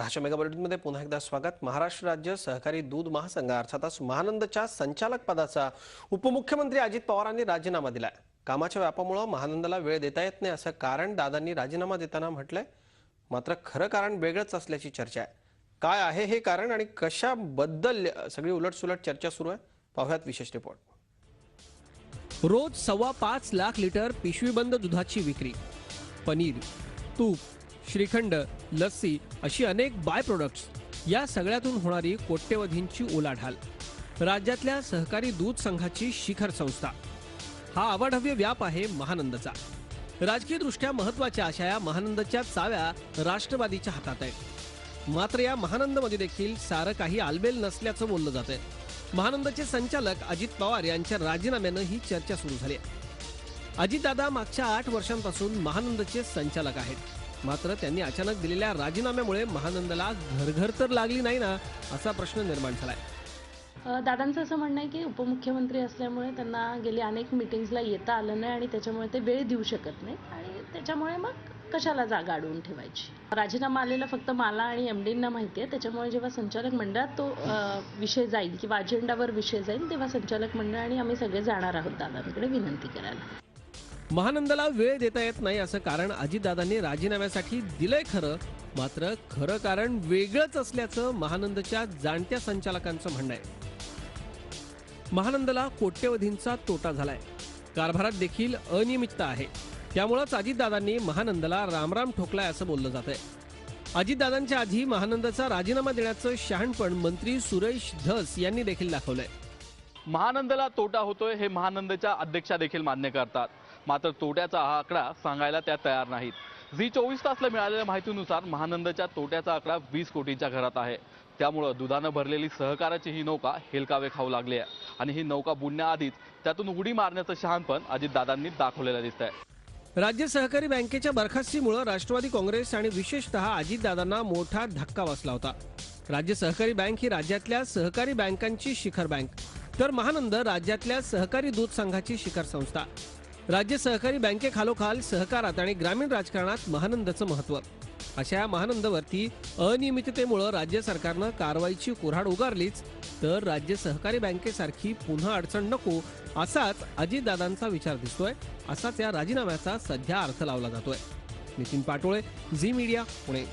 दहाच्या मेगा बुलेटिनमध्ये पुन्हा एकदा स्वागत. महाराष्ट्र राज्य सहकारी दूध महासंघ अर्थातच महानंदच्या संचालक पदाचा उपमुख्यमंत्री अजित पवारांनी राजीनामा दिलाय. कामाच्या व्यापामुळे महानंदाला वेळ देता येत नाही असं कारण दादांनी राजीनामा देताना म्हटलंय. मात्र खरं कारण वेगळंच असल्याची चर्चा आहे. काय आहे हे कारण आणि कशाबद्दल सगळी उलटसुलट चर्चा सुरू आहे. पाहुयात विशेष रिपोर्ट. रोज सव्वा पाच लाख लिटर पिशवीबंद दुधाची विक्री. पनीर तूप श्रीखंड लस्सी अशी अनेक बाय प्रोडक्ट्स या सगळ्यातून होणारी कोट्यवधींची उलाढाल राज्यातल्या सहकारी दूध संघाची शिखर संस्था. हा अवाढव्य व्याप आहे महानंदचा. राजकीयदृष्ट्या महत्त्वाच्या अशा या महानंदच्या चाव्या राष्ट्रवादीच्या हातात आहेत. मात्र या महानंदमध्ये देखील सारं काही आलबेल नसल्याचं बोललं जात आहे महानंदचे संचालक अजित पवार यांच्या राजीनाम्यानं ही चर्चा सुरू झाली आहे. अजितदादा मागच्या आठ वर्षांपासून महानंदचे संचालक आहेत. मात्र त्यांनी अचानक दिलेल्या राजीनाम्यामुळे महानंदला घरघर तर लागली नाही ना असा प्रश्न निर्माण झालाय. दादांचं असं म्हणणं आहे की उपमुख्यमंत्री असल्यामुळे त्यांना गेली अनेक मिटिंग्सला येता आलं नाही आणि त्याच्यामुळे ते वेळ देऊ शकत नाही. आणि त्याच्यामुळे मग कशाला जागा अडवून ठेवायची? राजीनामा आलेला फक्त मला आणि एम डींना माहिती आहे. त्याच्यामुळे जेव्हा संचालक मंडळात तो विषय जाईल किंवा अजेंडावर विषय जाईल तेव्हा संचालक मंडळ आणि आम्ही सगळे जाणार आहोत दादांकडे विनंती करायला. महानंदाला वेळ देता येत नाही असं कारण अजितदादांनी राजीनाम्यासाठी दिलंय खरं. मात्र खरं कारण वेगळंच असल्याचं महानंदच्या जाणत्या संचालकांचं म्हणणं आहे. महानंदला कोट्यवधींचा तोटा झालाय. कारभारात देखील अनियमितता आहे. त्यामुळंच अजितदादांनी महानंदला रामराम ठोकलाय असं बोललं जात आहे अजितदादांच्या आधी महानंदचा राजीनामा देण्याचं शहाणपण मंत्री सुरेश धस यांनी देखील दाखवलंय. महानंदला तोटा होतोय हे महानंदच्या अध्यक्षा देखील मान्य करतात. मात्र तोट्याचा हा आकडा सांगायला त्या तयार नाहीत. झी चोवीस तासला मिळालेल्या माहितीनुसार महानंदच्या तोट्याचा आकडा वीस कोटींच्या घरात आहे. त्यामुळं दुधानं भरलेली सहकाराची ही नौका हेलकावे खाऊ लागली आहे. आणि ही नौका बुडण्याआधीच त्यातून उडी मारण्याचं शहाणपण अजितदादांनी दाखवलेलं दिसत आहे राज्य सहकारी बँकेच्या बरखास्तीमुळे राष्ट्रवादी काँग्रेस आणि विशेषतः अजितदादांना मोठा धक्का बसला होता. राज्य सहकारी बँक ही राज्यातल्या सहकारी बँकांची शिखर बँक. तर महानंद राज्यातल्या सहकारी दूध संघाची शिखर संस्था. राज्य सहकारी बँकेखालोखाल सहकारात आणि ग्रामीण राजकारणात महानंदचं महत्त्व अशा महानंदवरती अनियमिततेमुळं राज्य सरकारनं कारवाईची कुऱ्हाड उगारलीच तर राज्य सहकारी बँकेसारखी पुन्हा अडचण नको असाच अजितदादांचा विचार दिसतोय असाच या राजीनाम्याचा सध्या अर्थ लावला जातोय. नितीन पाटोळे झी मीडिया पुणे.